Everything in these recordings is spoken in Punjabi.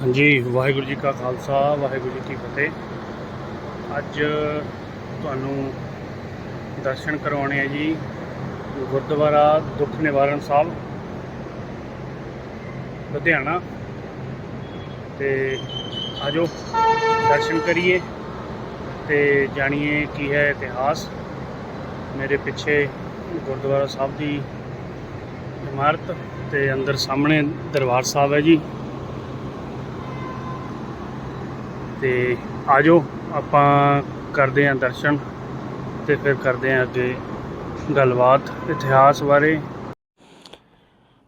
ਹਾਂਜੀ, ਵਾਹਿਗੁਰੂ ਜੀ ਕਾ ਖਾਲਸਾ, ਵਾਹਿਗੁਰੂ ਜੀ ਕੀ ਫਤਿਹ। ਅੱਜ ਤੁਹਾਨੂੰ ਦਰਸ਼ਨ ਕਰਵਾਉਣੇ ਆ ਜੀ, ਗੁਰਦੁਆਰਾ ਦੁੱਖ ਨਿਵਾਰਨ ਸਾਹਿਬ, ਲੁਧਿਆਣਾ। ਤੇ ਆਜੋ, ਦਰਸ਼ਨ ਕਰੀਏ ਤੇ ਜਾਣੀਏ ਕੀ ਹੈ ਇਤਿਹਾਸ। ਮੇਰੇ ਪਿੱਛੇ ਗੁਰਦੁਆਰਾ ਸਾਹਿਬ ਦੀ ਇਮਾਰਤ ਤੇ ਅੰਦਰ ਸਾਹਮਣੇ ਦਰਬਾਰ ਸਾਹਿਬ ਹੈ ਜੀ। ਤੇ ਆਜੋ, ਆਪਾਂ ਕਰਦੇ ਆਂ ਦਰਸ਼ਨ ਤੇ ਫਿਰ ਕਰਦੇ ਆਂ ਅੱਗੇ ਗੱਲਬਾਤ, ਇਤਿਹਾਸ ਬਾਰੇ।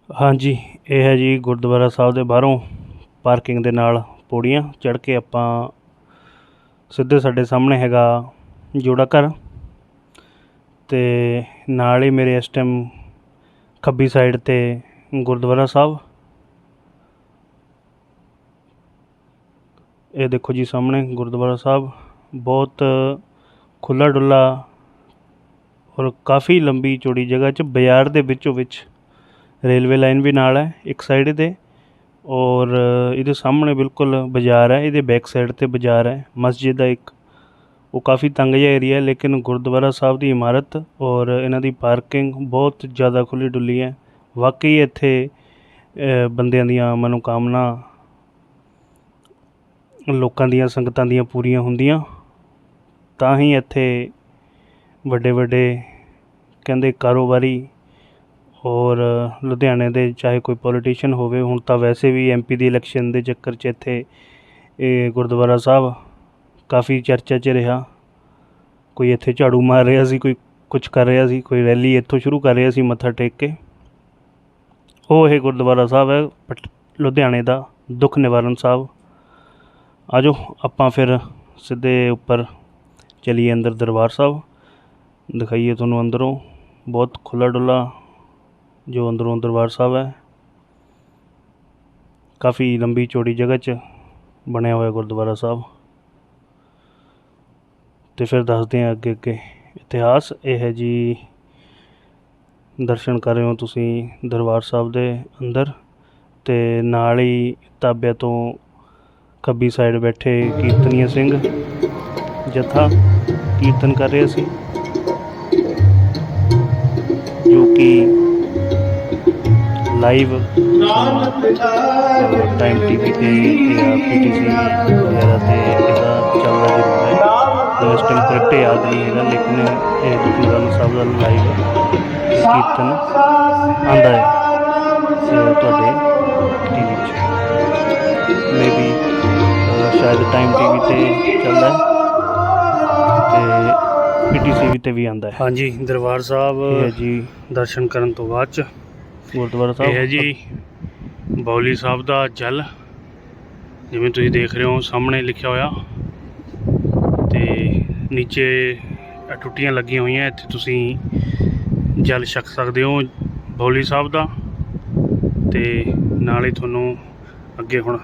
ਹਾਂਜੀ, ਇਹ ਹੈ ਜੀ ਗੁਰਦੁਆਰਾ ਸਾਹਿਬ ਦੇ ਬਾਹਰੋਂ ਪਾਰਕਿੰਗ ਦੇ ਨਾਲ ਪੌੜੀਆਂ ਚੜ੍ਹ ਕੇ ਆਪਾਂ ਸਿੱਧੇ ਸਾਡੇ ਸਾਹਮਣੇ ਹੈਗਾ ਜੋੜਾ ਘਰ ਤੇ ਨਾਲ ਹੀ ਮੇਰੇ ਇਸ ਟਾਈਮ ਖੱਬੀ ਸਾਈਡ ਤੇ ਗੁਰਦੁਆਰਾ ਸਾਹਿਬ। ਇਹ ਦੇਖੋ ਜੀ ਸਾਹਮਣੇ ਗੁਰਦੁਆਰਾ ਸਾਹਿਬ, ਬਹੁਤ ਖੁੱਲਾ ਡੁੱਲਾ ਔਰ ਕਾਫੀ ਲੰਬੀ ਚੌੜੀ ਜਗ੍ਹਾ 'ਚ ਬਾਜ਼ਾਰ ਦੇ ਵਿੱਚੋਂ ਵਿੱਚ ਰੇਲਵੇ ਲਾਈਨ ਵੀ ਨਾਲ ਹੈ ਇੱਕ ਸਾਈਡ ਤੇ ਔਰ ਇਹਦੇ ਸਾਹਮਣੇ ਬਿਲਕੁਲ ਬਾਜ਼ਾਰ ਹੈ, ਇਹਦੇ ਬੈਕ ਸਾਈਡ ਤੇ ਬਾਜ਼ਾਰ ਹੈ, ਮਸਜਿਦ ਦਾ ਇੱਕ, ਉਹ ਕਾਫੀ ਤੰਗ ਜਿਹਾ ਏਰੀਆ ਹੈ ਲੇਕਿਨ ਗੁਰਦੁਆਰਾ ਸਾਹਿਬ ਦੀ ਇਮਾਰਤ ਔਰ ਇਹਨਾਂ ਦੀ ਪਾਰਕਿੰਗ ਬਹੁਤ ਜ਼ਿਆਦਾ ਖੁੱਲੀ ਡੁੱਲੀ ਹੈ। ਵਾਕਈ ਇੱਥੇ ਬੰਦਿਆਂ ਦੀਆਂ ਮਨੋਕਾਮਨਾ ਲੋਕਾਂ ਦੀਆਂ ਸੰਗਤਾਂ ਦੀਆਂ ਪੂਰੀਆਂ ਹੁੰਦੀਆਂ, ਤਾਂ ਹੀ ਇੱਥੇ ਵੱਡੇ ਵੱਡੇ ਕਹਿੰਦੇ ਕਾਰੋਬਾਰੀ ਔਰ ਲੁਧਿਆਣੇ ਦੇ ਚਾਹੇ ਕੋਈ ਪੋਲੀਟੀਸ਼ੀਅਨ ਹੋਵੇ, ਹੁਣ ਤਾਂ ਵੈਸੇ ਵੀ ਐਮਪੀ ਦੀ ਇਲੈਕਸ਼ਨ ਦੇ ਚੱਕਰ 'ਚ ਇੱਥੇ ਇਹ ਗੁਰਦੁਆਰਾ ਸਾਹਿਬ ਕਾਫੀ ਚਰਚਾ 'ਚ ਰਿਹਾ। ਕੋਈ ਇੱਥੇ ਝਾੜੂ ਮਾਰ ਰਿਹਾ ਸੀ, ਕੋਈ ਕੁਝ ਕਰ ਰਿਹਾ ਸੀ, ਕੋਈ ਰੈਲੀ ਇੱਥੋਂ ਸ਼ੁਰੂ ਕਰ ਰਿਹਾ ਸੀ ਮੱਥਾ ਟੇਕ ਕੇ। ਉਹ ਇਹ ਗੁਰਦੁਆਰਾ ਸਾਹਿਬ ਹੈ, ਪਟ- ਲੁਧਿਆਣੇ ਦਾ ਦੁੱਖ ਨਿਵਾਰਨ ਸਾਹਿਬ। ਆਜੋ, ਆਪਾਂ ਫਿਰ ਸਿੱਧੇ ਉੱਪਰ ਚਲੀਏ ਅੰਦਰ ਦਰਬਾਰ ਸਾਹਿਬ। ਦਿਖਾਈਏ ਤੁਹਾਨੂੰ ਅੰਦਰੋਂ। ਬਹੁਤ ਖੁੱਲਾ ਡੁੱਲਾ ਜੋ ਅੰਦਰੋਂ ਦਰਬਾਰ ਸਾਹਿਬ ਹੈ। ਕਾਫੀ ਲੰਬੀ ਚੌੜੀ ਜਗ੍ਹਾ 'ਚ ਬਣਿਆ ਹੋਇਆ ਗੁਰਦੁਆਰਾ ਸਾਹਿਬ। ਤੇ ਫਿਰ ਦੱਸਦੇ ਹਾਂ ਅੱਗੇ ਅੱਗੇ। ਇਤਿਹਾਸ ਇਹ ਹੈ ਜੀ। ਦਰਸ਼ਨ ਕਰ ਰਹੇ ਹੋ ਤੁਸੀਂ ਦਰਬਾਰ ਸਾਹਿਬ ਦੇ ਅੰਦਰ। ਤੇ ਨਾਲ ਹੀ ਤਾਬਿਆਂ ਤੋਂ ਖੱਬੀ ਸਾਈਡ ਬੈਠੇ ਕੀਰਤਨੀਆ ਸਿੰਘ। ਜਥਾ ਕੀਰਤਨ ਕਰ ਰਿਹਾ ਸੀ। ਜੋ ਕਿ ਲਾਈਵ ਟਾਈਮ ਟੀਵੀ ਤੇ ਜਾਂ ਪੀਟੀਸੀ ਵਗੈਰਾ ਤੇ ਇਹਦਾ ਚੱਲਦਾ ਜ਼ਰੂਰ ਹੈ ਇਸ ਟਾਈਮ ਕਰੈਕਟ ਯਾਦ ਨਹੀਂ ਹੈਗਾ, ਲੇਕਿਨ ਇਹ ਦੁਖਨਿਵਾਰਨ ਸਾਹਿਬ ਦਾ ਲਾਈਵ ਕੀਰਤਨ ਆਂਦਾ ਹੈ ਤੁਹਾਡੇ ਟੀਵੀ 'ਚ। ਮੇਬੀ ਸ਼ਾਇਦ ਟਾਈਮ ਟੀਵੀ ਤੇ ਚੱਲਦਾ ਹੈ ਤੇ ਪੀਟੀਸੀ ਤੇ ਵੀ ਆਂਦਾ ਹੈ। ਹਾਂਜੀ ਦਰਬਾਰ ਸਾਹਿਬ ਜੀ ਦਰਸ਼ਨ ਕਰਨ ਤੋਂ ਬਾਅਦ ਚ। ਗੁਰਦੁਆਰਾ ਸਾਹਿਬ। ਇਹ ਹੈ ਜੀ ਬੌਲੀ ਸਾਹਿਬ ਦਾ ਜਲ ਜਿਵੇਂ ਤੁਸੀਂ ਦੇਖ ਰਹੇ ਹੋ ਸਾਹਮਣੇ ਲਿਖਿਆ ਹੋਇਆ। ਤੇ ਨੀਚੇ ਟੁੱਟੀਆਂ ਲੱਗੀਆਂ ਹੋਈਆਂ ਇੱਥੇ ਤੁਸੀਂ ਜਲ ਛਕ ਸਕਦੇ ਹੋ ਬੌਲੀ ਸਾਹਿਬ ਦਾ। ਤੇ ਨਾਲ ਤੁਹਾਨੂੰ ਅੱਗੇ ਹੁਣ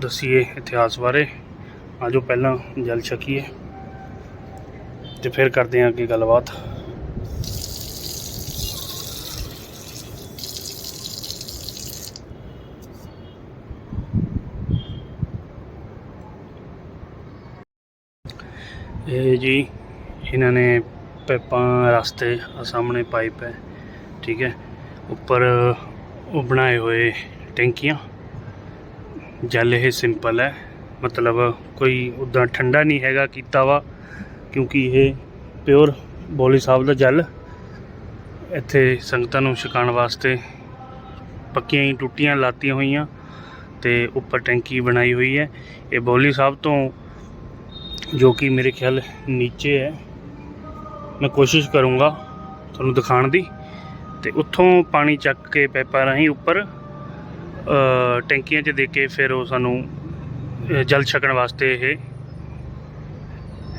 ਦੱਸੀਏ ਇਤਿਹਾਸ ਬਾਰੇ। ਆਜੋ ਪਹਿਲਾਂ ਜਲ ਛਕੀਏ ਤੇ ਫਿਰ ਕਰਦੇ ਹਾਂ ਅੱਗੇ ਗੱਲਬਾਤ। ਇਹ ਜੀ, ਇਹਨਾਂ ਨੇ ਪਾਈਪਾਂ ਰਸਤੇ ਸਾਹਮਣੇ ਪਾਈਪ ਹੈ ਠੀਕ ਹੈ। ਉੱਪਰ ਉਹ ਬਣਾਏ ਹੋਏ ਟੈਂਕੀਆਂ। ਜਲ ਇਹ ਸਿੰਪਲ ਹੈ। ਮਤਲਬ ਕੋਈ ਉਦਾਂ ਠੰਡਾ ਨਹੀਂ ਹੈਗਾ ਕੀਤਾ ਵਾ, ਕਿਉਂਕਿ ਇਹ ਪਿਓਰ ਬੋਲੀ ਸਾਹਿਬ ਦਾ ਜਲ। ਇੱਥੇ ਸੰਗਤਾਂ ਨੂੰ ਛਕਾਉਣ ਵਾਸਤੇ ਪੱਕੀਆਂ ਹੀ ਟੁੱਟੀਆਂ ਲਾਤੀਆਂ ਹੋਈਆਂ ਤੇ ਉੱਪਰ ਟੈਂਕੀ ਬਣਾਈ ਹੋਈ ਹੈ। ਇਹ ਬੋਲੀ ਸਾਹਿਬ ਤੋਂ ਜੋ ਕਿ ਮੇਰੇ ਖਿਆਲ ਨੀਚੇ ਹੈ। ਮੈਂ ਕੋਸ਼ਿਸ਼ ਕਰੂੰਗਾ ਤੁਹਾਨੂੰ ਦਿਖਾਉਣ ਦੀ। ਤੇ ਉੱਥੋਂ ਪਾਣੀ ਚੱਕ ਕੇ ਪੈਪਾਂ ਰਾਹੀਂ ਉੱਪਰ ਟੈਂਕੀਆਂ 'ਚ ਦੇ ਕੇ ਫਿਰ ਉਹ ਸਾਨੂੰ ਜਲ ਛਕਣ ਵਾਸਤੇ ਇਹ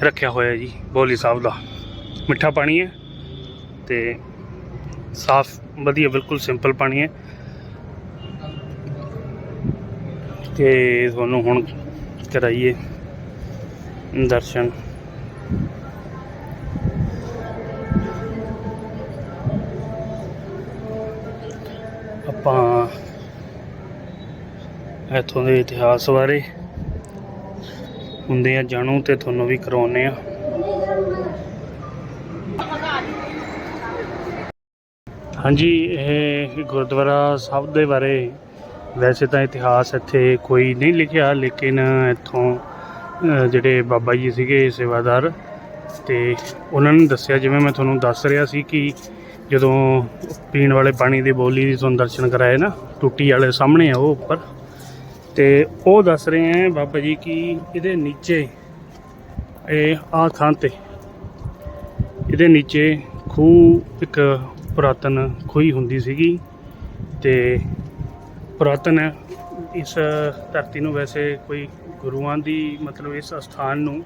ਰੱਖਿਆ ਹੋਇਆ ਜੀ, ਬੋਲੀ ਸਾਹਿਬ ਦਾ। ਮਿੱਠਾ ਪਾਣੀ ਹੈ ਤੇ ਸਾਫ਼, ਵਧੀਆ, ਬਿਲਕੁਲ ਸਿੰਪਲ ਪਾਣੀ ਹੈ। ਤੇ ਤੁਹਾਨੂੰ ਹੁਣ ਕਰਾਈਏ ਦਰਸ਼ਨ। ਆਪਾਂ ਇੱਥੋਂ ਦੇ ਇਤਿਹਾਸ ਬਾਰੇ ਹੁੰਦੇ ਆ ਜਾਣੂ ਤੇ ਤੁਹਾਨੂੰ ਵੀ ਕਰਾਉਨੇ ਆ ਹਾਂਜੀ, ਇਹ ਗੁਰਦੁਆਰਾ ਸਾਹਿਬ ਦੇ ਬਾਰੇ ਵੈਸੇ ਤਾਂ ਇਤਿਹਾਸ ਇੱਥੇ ਕੋਈ ਨਹੀਂ ਲਿਖਿਆ, ਲੇਕਿਨ ਇੱਥੋਂ ਜਿਹੜੇ ਬਾਬਾ ਜੀ ਸੀਗੇ ਸੇਵਾਦਾਰ ਤੇ ਉਹਨਾਂ ਨੇ ਦੱਸਿਆ, ਜਿਵੇਂ ਮੈਂ ਤੁਹਾਨੂੰ ਦੱਸ ਰਿਹਾ ਸੀ ਕਿ ਜਦੋਂ ਪੀਣ ਵਾਲੇ ਪਾਣੀ ਦੀ ਬੋਲੀ ਦੀ ਤੁਹਾਨੂੰ ਦਰਸ਼ਨ ਕਰਾਏ ਨਾ, ਟੁੱਟੀ ਵਾਲੇ ਸਾਹਮਣੇ ਆ ਉਹ ਉੱਪਰ। ਤੇ ਉਹ ਦੱਸ ਰਹੇ ਹੈ ਬਾਬਾ ਜੀ ਕਿ ਇਹਦੇ ਨੀਚੇ, ਇਹ ਆ ਥਾਂ ਤੇ, ਇਹਦੇ ਨੀਚੇ ਖੂਹ ਇੱਕ ਪੁਰਾਤਨ ਖੂਹੀ ਹੁੰਦੀ ਸੀਗੀ ਤੇ ਪੁਰਾਤਨ ਇਸ ਧਰਤੀ ਨੂੰ ਵੈਸੇ ਕੋਈ ਗੁਰੂਆਂ ਦੀ ਮਤਲਬ ਇਸ ਅਸਥਾਨ ਨੂੰ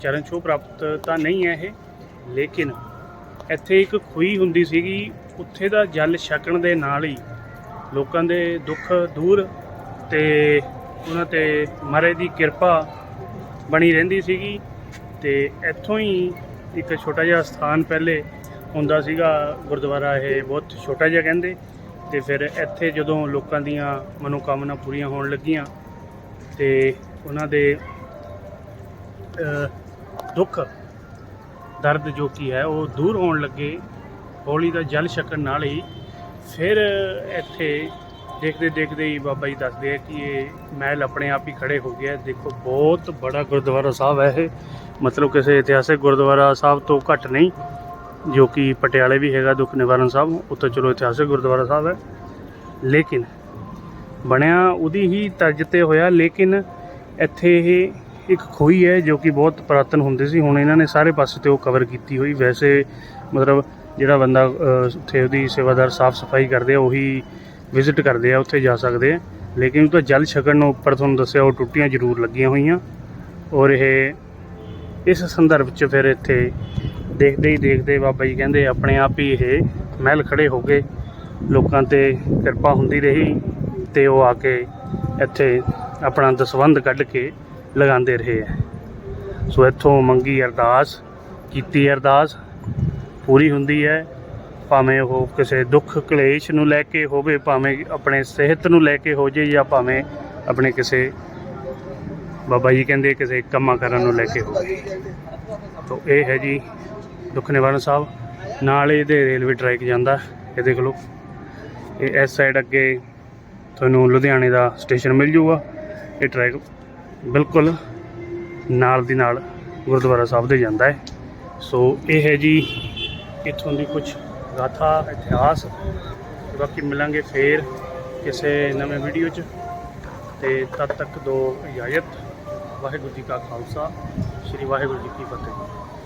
ਚਰਨ ਛੋਹ ਪ੍ਰਾਪਤ ਤਾਂ ਨਹੀਂ ਹੈ ਇਹ, ਲੇਕਿਨ ਇੱਥੇ ਇੱਕ ਖੂਹੀ ਹੁੰਦੀ ਸੀਗੀ, ਉੱਥੇ ਦਾ ਜਲ ਛਕਣ ਦੇ ਨਾਲ ਹੀ ਲੋਕਾਂ ਦੇ ਦੁੱਖ ਦੂਰ ਤੇ ਉਹਨਾਂ ਤੇ ਮਹਾਰਾਜ ਦੀ ਕਿਰਪਾ ਬਣੀ ਰਹਿੰਦੀ ਸੀਗੀ ਤੇ ਇੱਥੋਂ ਹੀ ਇੱਕ ਛੋਟਾ ਜਿਹਾ ਸਥਾਨ ਪਹਿਲੇ ਹੁੰਦਾ ਸੀਗਾ ਗੁਰਦੁਆਰਾ, ਇਹ ਬਹੁਤ ਛੋਟਾ ਜਿਹਾ ਕਹਿੰਦੇ। ਤੇ ਫਿਰ ਇੱਥੇ ਜਦੋਂ ਲੋਕਾਂ ਦੀਆਂ ਮਨੋਕਾਮਨਾ ਪੂਰੀਆਂ ਹੋਣ ਲੱਗੀਆਂ ਤੇ ਉਹਨਾਂ ਦੇ ਦੁੱਖ, ਦਰਦ ਜੋ ਕੀ ਹੈ, ਉਹ ਦੂਰ ਹੋਣ ਲੱਗੇ। ਹੌਲੀ ਦਾ ਜਲ ਛਕਣ ਨਾਲ ਹੀ ਫਿਰ ਇੱਥੇ ਦੇਖਦੇ ਦੇਖਦੇ ਹੀ ਬਾਬਾ ਜੀ ਦੱਸਦੇ ਆ ਕਿ ਇਹ ਮਹਿਲ ਆਪਣੇ ਆਪ ਹੀ ਖੜੇ ਹੋ ਗਿਆ ਦੇਖੋ, ਬਹੁਤ ਬੜਾ ਗੁਰਦੁਆਰਾ ਸਾਹਿਬ ਹੈ ਇਹ। ਮਤਲਬ ਕਿਸੇ ਇਤਿਹਾਸਿਕ ਗੁਰਦੁਆਰਾ ਸਾਹਿਬ ਤੋਂ ਘੱਟ ਨਹੀਂ, ਜੋ ਕਿ ਪਟਿਆਲੇ ਵੀ ਹੈਗਾ, ਦੁੱਖ ਨਿਵਾਰਨ ਸਾਹਿਬ, ਉੱਥੇ ਚਲੋ ਇਤਿਹਾਸਿਕ ਗੁਰਦੁਆਰਾ ਸਾਹਿਬ ਹੈ। ਲੇਕਿਨ ਬਣਿਆ ਉਹਦੀ ਹੀ ਤਰਜ਼ ਤੇ ਹੋਇਆ, ਲੇਕਿਨ ਇੱਥੇ ਇਹ ਇੱਕ ਖੋਈ ਹੈ, ਜੋ ਕਿ ਬਹੁਤ ਪੁਰਾਤਨ ਹੁੰਦੀ ਸੀ। ਹੁਣ ਇਹਨਾਂ ਨੇ ਸਾਰੇ ਪਾਸੇ ਤੇ ਉਹ ਕਵਰ ਕੀਤੀ ਹੋਈ। ਵੈਸੇ ਮਤਲਬ ਜਿਹੜਾ ਬੰਦਾ ਉੱਥੇ ਉਹਦੀ ਸੇਵਾਦਾਰ ਸਾਫ਼ ਸਫ਼ਾਈ ਕਰਦੇ ਆ, ਉਹੀ ਵਿਜ਼ਿਟ ਕਰਦੇ ਆ, ਉੱਥੇ ਜਾ ਸਕਦੇ ਆ। ਲੇਕਿਨ ਉਹ ਤਾਂ ਜਲ ਛਕਣ ਨੂੰ ਉੱਪਰ ਤੁਹਾਨੂੰ ਦੱਸਿਆ, ਉਹ ਟੁੱਟੀਆਂ ਜ਼ਰੂਰ ਲੱਗੀਆਂ ਹੋਈਆਂ। ਔਰ ਇਹ ਇਸ ਸੰਦਰਭ 'ਚ ਫਿਰ ਇੱਥੇ ਦੇਖਦੇ ਹੀ ਦੇਖਦੇ ਬਾਬਾ ਜੀ ਕਹਿੰਦੇ, ਆਪਣੇ ਆਪ ਹੀ ਇਹ ਮਹਿਲ ਖੜੇ ਹੋ ਗਏ। ਲੋਕਾਂ ਤੇ ਕਿਰਪਾ ਹੁੰਦੀ ਰਹੀ ਤੇ ਉਹ ਆ ਕੇ ਇੱਥੇ ਆਪਣਾ ਦਸਵੰਧ ਕੱਢ ਕੇ ਲਗਾਉਂਦੇ ਰਹੇ ਹੈ ਸੋ ਇੱਥੋਂ ਮੰਗੀ ਅਰਦਾਸ, ਕੀਤੀ ਅਰਦਾਸ, ਪੂਰੀ ਹੁੰਦੀ ਹੈ। ਭਾਵੇਂ ਉਹ ਕਿਸੇ ਦੁੱਖ ਕਲੇਸ਼ ਨੂੰ ਲੈ ਕੇ ਹੋਵੇ, ਭਾਵੇਂ ਆਪਣੇ ਸਿਹਤ ਨੂੰ ਲੈ ਕੇ ਹੋ ਜੇ ਜਾਂ ਭਾਵੇਂ ਆਪਣੇ ਕਿਸੇ ਬਾਬਾ ਜੀ ਕਹਿੰਦੇ ਕਿਸੇ ਕੰਮਾਂ ਕਰਨ ਨੂੰ ਲੈ ਕੇ ਹੋਵੇ ਤੋ ਇਹ ਹੈ ਜੀ ਦੁੱਖ ਨਿਵਾਰਨ ਸਾਹਿਬ। ਨਾਲ ਇਹਦੇ ਰੇਲਵੇ ਟਰੈਕ ਜਾਂਦਾ, ਇਹ ਦੇਖ ਲਓ। ਇਹ ਇਸ ਸਾਈਡ ਅੱਗੇ ਤੁਹਾਨੂੰ ਲੁਧਿਆਣੇ ਦਾ ਸਟੇਸ਼ਨ ਮਿਲ ਜੂਗਾ। ਇਹ ਟਰੈਕ ਬਿਲਕੁਲ ਨਾਲ ਦੀ ਨਾਲ ਗੁਰਦੁਆਰਾ ਸਾਹਿਬ ਦੇ ਜਾਂਦਾ ਹੈ। ਸੋ ਇਹ ਹੈ ਜੀ ਇੱਥੋਂ ਦੀ ਕੁਝ ਗਾਥਾ, ਇਤਿਹਾਸ, ਬਾਕੀ ਮਿਲਾਂਗੇ ਫੇਰ ਕਿਸੇ ਨਵੇਂ ਵੀਡੀਓ 'ਚ। ਤੇ ਤਦ ਤੱਕ ਦੋ ਇਜਾਜ਼ਤ। ਵਾਹਿਗੁਰੂ ਜੀ ਕਾ ਖਾਲਸਾ, ਸ੍ਰੀ ਵਾਹਿਗੁਰੂ ਜੀ ਕੀ ਫਤਿਹ।